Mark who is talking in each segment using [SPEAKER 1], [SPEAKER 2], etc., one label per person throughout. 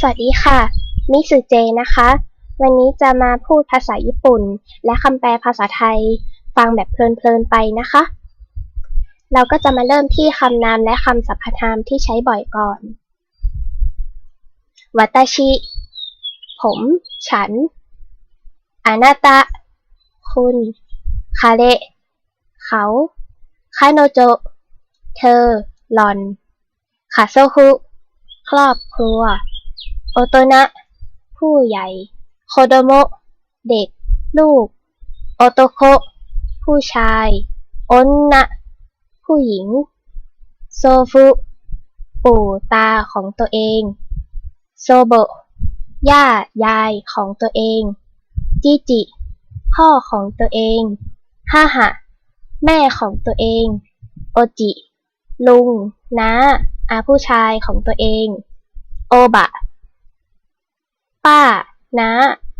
[SPEAKER 1] สวัสดีค่ะ มิสุเจนะคะ วันนี้จะมาพูดภาษาญี่ปุ่น และคำแปลภาษาไทย ฟังแบบเพลินๆไปนะคะ เราก็จะมาเริ่มที่คำนามและคำสรรพนามที่ใช้บ่อยก่อนวัตชิ ผม ฉัน อานาตะ คุณ คาเระเขาคาโนโจ เธอ หลอน คาโซคุครอบครัว โอโตนะ ผู้ใหญ่ โคโดโมะ เด็ก ลูก โอโตโค ผู้ชายอนนะ ผู้หญิง โซฟุ ปู่ตาของตัวเอง โซโบย่ายายของตัวเอง จิจิ พ่อของตัวเองฮ่าหะแม่ของตัวเอง โอจิ ลุง น้า อาผู้ชายของตัวเอง โอบะ ป้า น้า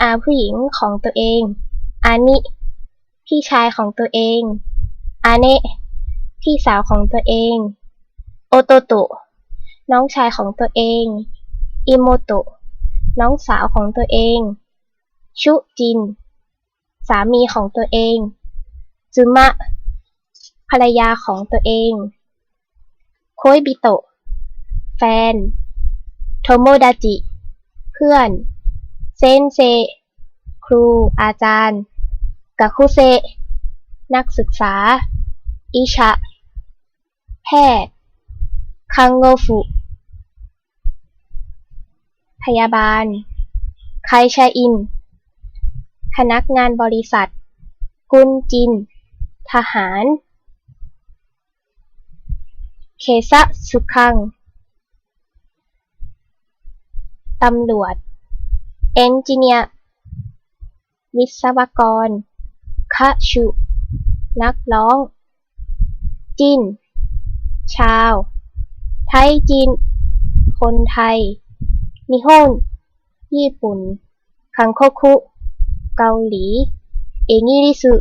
[SPEAKER 1] อาผู้หญิงของตัวเอง อานิพี่ชายของตัวเอง อาเนะพี่สาวของตัวเอง โอโตโตะน้องชายของตัวเอง อิโมโตะน้องสาวของตัวเอง ชุจิน สามีของตัวเอง จุมะ ภรรยาของตัวเอง โคยบิโตะ แฟน โทโมดาจิ เพื่อน เซนเซ ครู อาจารย์กาคุเซ นักศึกษา อิชะ แพทย์ คังโงฟุ พยาบาล ไคชาอิน พนักงานบริษัท กุนจิน ทหาร เคซะสุคัง ตำรวจ เอนจิเนียร์วิศวกรคะชุ นักร้อง จิน ชาว ไทยจินคนไทย นิฮงญี่ปุ่น คังโคคุ เกาหลี เองิริสุ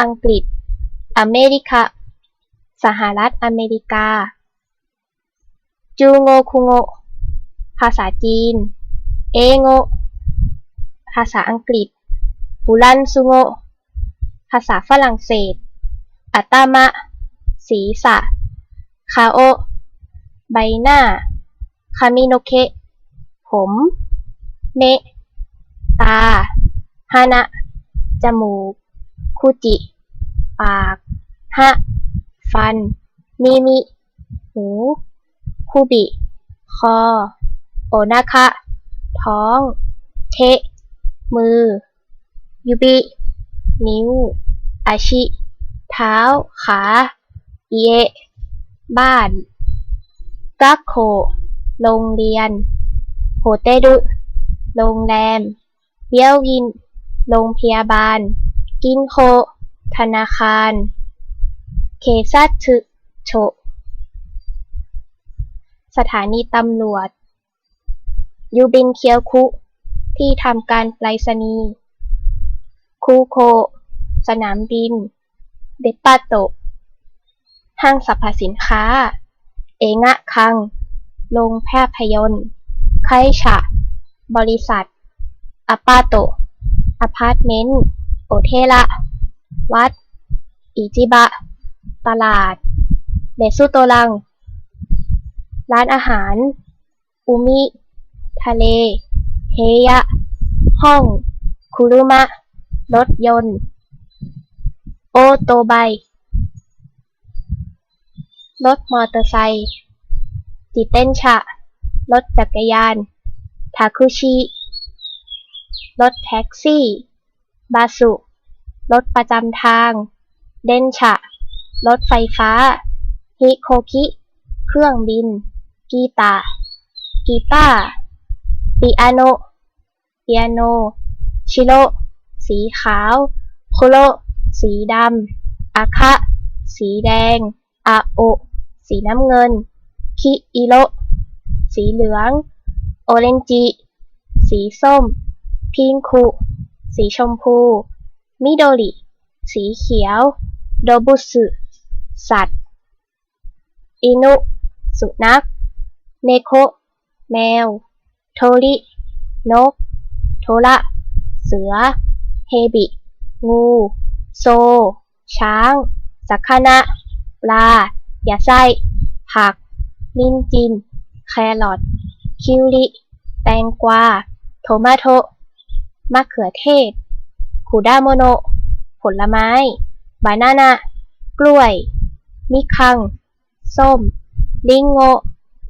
[SPEAKER 1] อังกฤษ อเมริกา สหรัฐอเมริกา จูโงคุโงภาษาจีน เอโงภาษาอังกฤษฟูรันซุโงภาษาฝรั่งเศส อัตามะ ศีรษะคาโอ ใบหน้า คามิโนเค ผมเนตา ฮานะ จมูก คุจิ ปาก ฮะ ฟัน มิมิ หูคุบิ คอ โอนาคะ ท้อง เทะ มือ ยุบิ นิ้ว อาชิ เท้า ขาเอะบ้านกักโคโรงเรียน โฮเตรุโรงแรม เบียวยิน โรงพยาบาล กินโค ธนาคาร เคซัตสึโช สถานีตำรวจ ยูบินเคียวคุ ที่ทำการไปรษณีย์ คูโค สนามบิน เดปาโต ห้างสรรพสินค้า เองะคัง โรงภาพยนตร์ไคชะ บริษัทอาปาโตอพาร์ตเมนต์ โอเทระ วัด อิจิบะ ตลาดเบสุโตรัง ร้านอาหาร อุมิ ทะเล เฮยะ ห้อง คุรุมะ รถยนต์ โอโตไบ รถมอเตอร์ไซค์จิเต้นชะ รถจักรยาน ทาคุชิ รถแท็กซี่ บาสุ รถประจำทาง เดนชะ รถไฟฟ้า ฮิโคคิ เครื่องบิน กีตากีตาร์ ปิอาโนเปียโน ชิโรสีขาวโคโรสีดำอาคะ สีแดง อาโอ สีน้ำเงิน คิอิโรสีเหลือง โอเรนจิ สีส้ม พิงคุ สีชมพู มิโดริ สีเขียว โดบุสึ สัตว์ อินุ สุนัข เนโค แมว โทริ นก โทระ เสือ เฮบิ งู โซ ช้าง สักนะปลา ยาไส้ ผัก ลิ้นจิน แครอท คิวริ แตงกวา โทมาโตมะเขือเทศคูดาโมโน ผลไม้ บานานากล้วย มิคัง ส้ม ลิงโง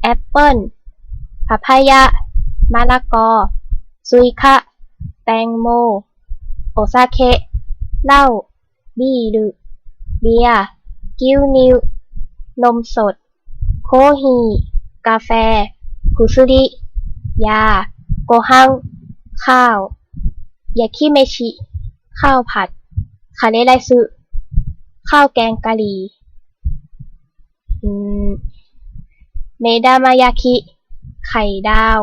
[SPEAKER 1] แอปเปิ้ลพาพายะ มะละกอ ซุยคะ แตงโม โอซาเคะ เหล้า บีรุเบียร์ กิ้วนิว นมสด โคฮี กาแฟ กุซุริ ยา โกฮัง ข้าว ยาคิเมชิ ข้าวผัด คาเนไรซึ ข้าวแกงกะหรี่เมดามายาคิ ไข่ดาว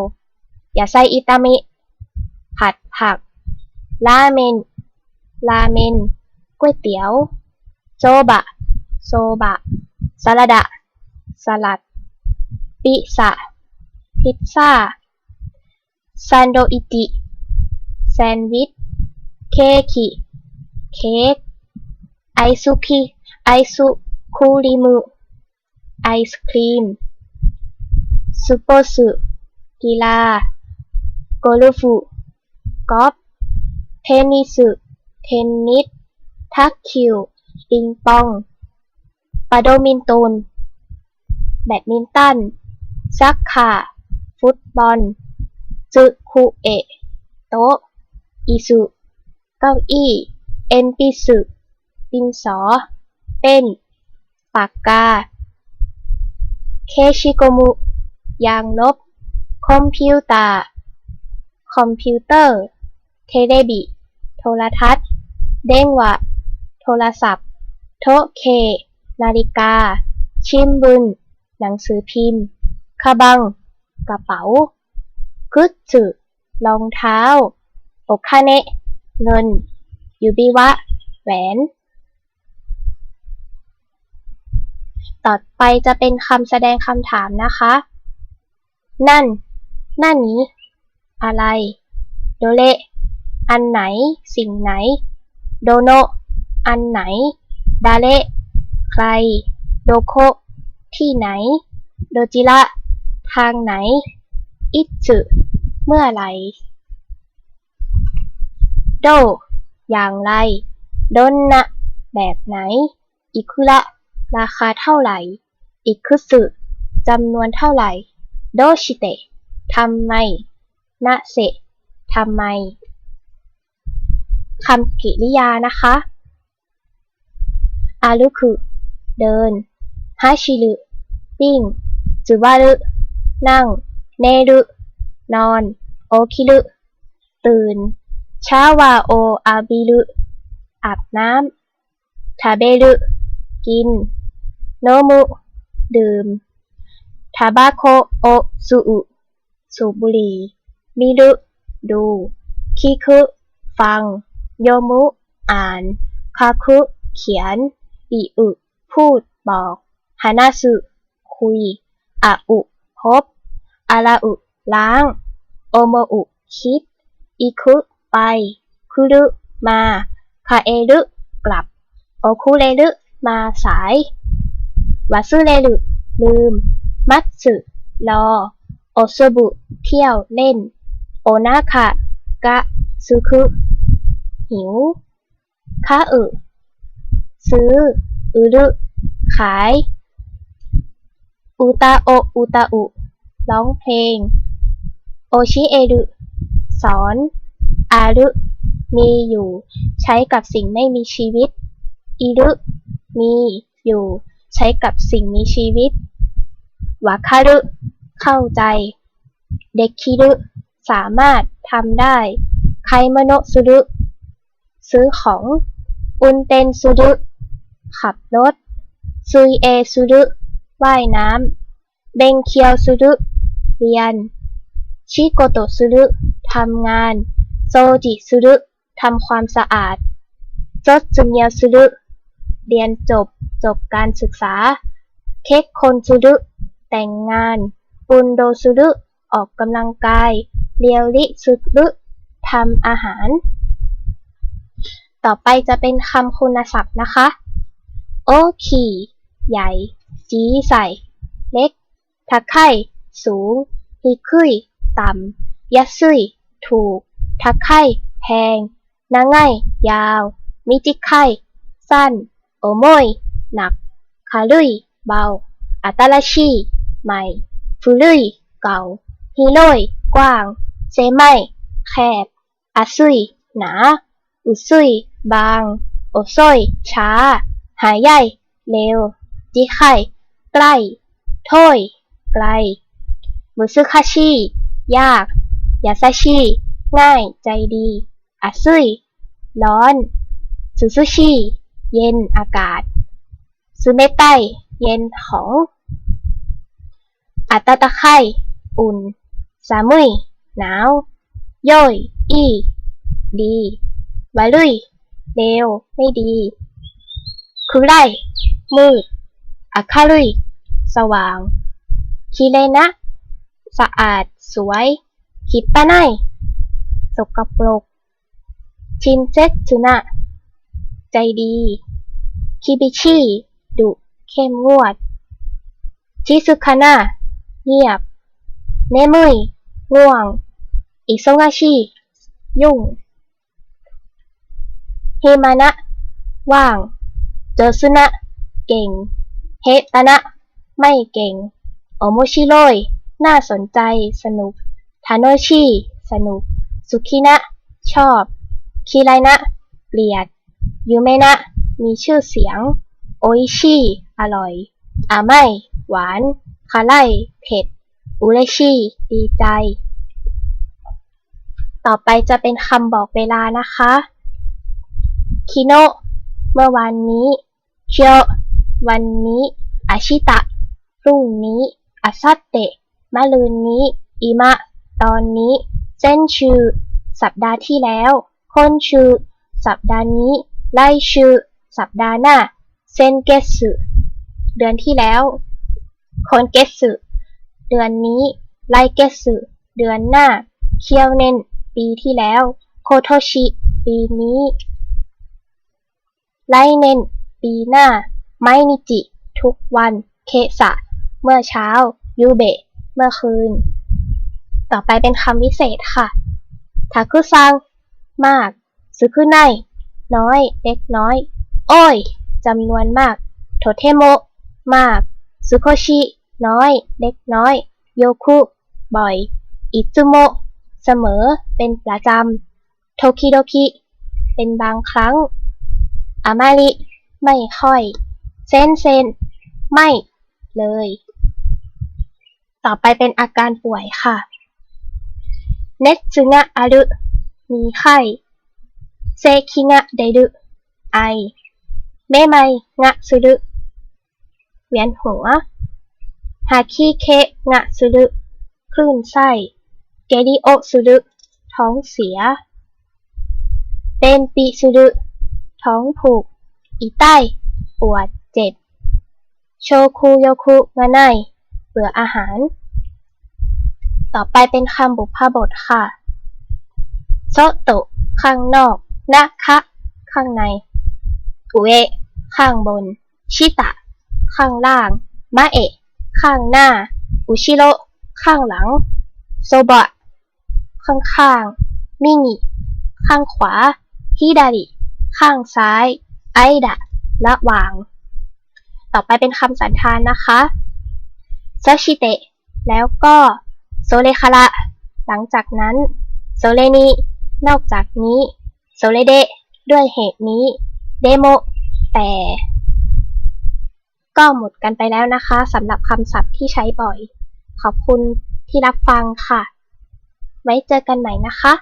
[SPEAKER 1] ยาไซอิตามิผัดผัก ราเมน ราเมนก๋วยเตี๋ยว โซบะ โซบะสลัดะสลัด ปิซะพิซซ่าซันโดอิติ แซนด์วิช เคคิ เค้ก ไอซุคิไอซุคูริมุ ไอศครีมซูโปสึกีฬา โกลูฟุกอล์ฟเทนนิสเทนนิสทักคิว ปิงปองปาโดมินตันแบดมินตัน ซักขาฟุตบอลจึคุเอะ โต๊ะ อิสุ เก้าอี้ เอ็นปิสึดินสอ เป็นปากกา เคชิโกมุ ยางลบ คอมพิวเตา คอมพิวเตอร์ เทเลบิ โทรทัศน์ เด้งวะ โทรศัพท์ โทเค นาฬิกา ชิมบุน หนังสือพิมพ์คาบัง กระเป๋า กุดสึรองเท้า โอคาเนะเงิน ยูบิวะ แหวน ต่อไปจะเป็นคำแสดงคำถามนะคะ นั่น นั่นนี้ อะไร โดเล อันไหน สิ่งไหน โดโน อันไหน ดาเล ใคร โดโค ที่ไหน โดจิระ ทางไหน อิจึเมื่อไรโด อย่างไร โดนนะ แบบไหน อิคุระ ราคาเท่าไหร่ อิคุสึจำนวนเท่าไหร่ โดชิเตะทำไม นะเซทำไมคำกริยานะคะอารุคุเดินฮาชิรุวิ่งจูบารุนั่ง เนรุนอน โอคิรุตื่นชาวาโออาบิรุอาบน้ำทาเบรุกิน โนมุ ดื่มทาบาโคโอสุอุสูบบุหรี่ มิรุ ดู คิคุ ฟัง โยมุ อ่าน คาคุ เขียน อิอุ พูด บอกฮานาสุคุยอาอุพบอาราอุ ล้าง โอโมอุ คิด อิคุ ไป คุรุ มา คาเอรุ กลับ โอคุเรรุ มาสาย วาซุเรรุ ลืม มัตสึรอ โอซบุ เที่ยวเล่น โอนาคะกะซุคุหิวคาอึซื้ออุรุขาย อุตาโอ อุตาอุ ร้องเพลง โอชิเอรุสอน อารุ มีอยู่ ใช้กับสิ่งไม่มีชีวิต อิรุ มีอยู่ ใช้กับสิ่งมีชีวิตวาคารุ เข้าใจ เด็กคิรุ สามารถทำได้ไคมโนสุรุซื้อของอุนเตนสุรุขับรถซุยเอสุรุว่ายน้ำเบงเคียวสุรุเรียน ชิโกโตสุรุทำงาน โซจิสุรุทำความสะอาดจดจุเนียวสุรุเรียนจบจบการศึกษา เค้กคนสุรุแต่งงาน ปุนโดสุรุออกกำลังกาย เรียวลิสุดลุทำอาหาร ต่อไปจะเป็นคำคุณศัพท์นะคะ โอคีใหญ่ จีใส่ เล็กทักไข่สูงฮิคุยต่ำยัซุยถูกทักไข่แพงนางไงยาว มิจิไข่สั้น โอโมย หนัก คารุย เบาอัตราชี ใหม่ฟูรุย เก่าฮิโรย กว้าง เซไม่ แคบอาซุย หนา อุซุย บาง โอโซยช้า หายใหญ่ เร็ว จิไข่ ใกล้ถ้อยไกลมุซึคาชิ ยาก ยาซาชิ ง่าย ใจดีอาซุย ร้อนซูซูชิ เย็น อากาศซูเมไตเย็น ของอัตตะไค อุ่น สามุย หนาว ย่อย อี ดีวาลุยเร็วไม่ดีคุไรมืดอาคารุยสว่างคีเลนะ สะอาด สวยคิปปะไนสกปรก ชินเจ็จุนะ ใจดี คิบิชิ ดุ เข้มงวด ชิซุคานะเงียบ เนมุยง่วง อิโซงาชิ ยุ่ง เฮมานะ ว่างโจอซุนะ เก่ง เฮตานะ ไม่เก่ง โอโมชิโรยน่าสนใจ สนุก ทาโนชิ สนุก สุคินะ ชอบ คิไรนะ เกลียด ยูเมนะ มีชื่อเสียง โออิชิ อร่อย อาไมหวาน คาไลเผ็ด อุเรชิ ดีใจ ต่อไปจะเป็นคำบอกเวลานะคะคิโนเมื่อวานนี้เคียววันนี้อาชิตะพรุ่งนี้อาซัตเตะมะลืนนี้อิมะ ตอนนี้ เส้นชือสัปดาห์ที่แล้วคนชือสัปดาห์นี้ ไลชือสัปดาห์หน้าเซนเกสึเดือนที่แล้วคนเกสึเดือนนี้ ไลเกสึเดือนหน้า เคียวเนน ปีที่แล้ว โคโทชิ ปีนี้ ไลเนน ปีหน้า ไมนิจิ ทุกวัน เคสะ เมื่อเช้า ยูเบะ เมื่อคืน ต่อไปเป็นคำวิเศษค่ะทาคุซัง มากซึคุไนน้อย เล็กน้อย โอ้ยจำนวนมาก โทเทโมะมากซุโคชิ น้อย เล็กน้อย โยคุ บ่อย อิจุโมะ เสมอ เป็นประจำโทคิโดคิเป็นบางครั้งอามาริไม่ค่อยเซนเซนไม่เลย ต่อไปเป็นอาการป่วยค่ะเนซึงะอารุมีไข้เซคิงะเดรุไอเมไมงะสุรุเวียนหัวฮาคิเคงะสุรุคลื่นไส้ เกริโอสุรุท้องเสีย เป็นปิสุรุท้องผูก อีใต้ ปวดเจ็บ โชคุโยคุงะไนเบื่ออาหาร ต่อไปเป็นคำบุพบทค่ะ โซโตะข้างนอก นะคะ ข้างใน อุเอ ข้างบน ชิตะ ข้างล่าง มะเอะ ข้างหน้า อุชิโรข้างหลัง โซบะ ข้างข้างมิงิข้างขวาฮิดาริข้างซ้าย ไอดะระหว่าง ต่อไปเป็นคำสันธานนะคะซาชิเตะแล้วก็โซเลคาระหลังจากนั้นโซเลนินอกจากนี้โซเลเดะด้วยเหตุนี้เดโมแต่ ก็หมดกันไปแล้วนะคะสำหรับคำศัพท์ที่ใช้บ่อย ขอบคุณที่รับฟังค่ะ ไว้เจอกันใหม่นะคะ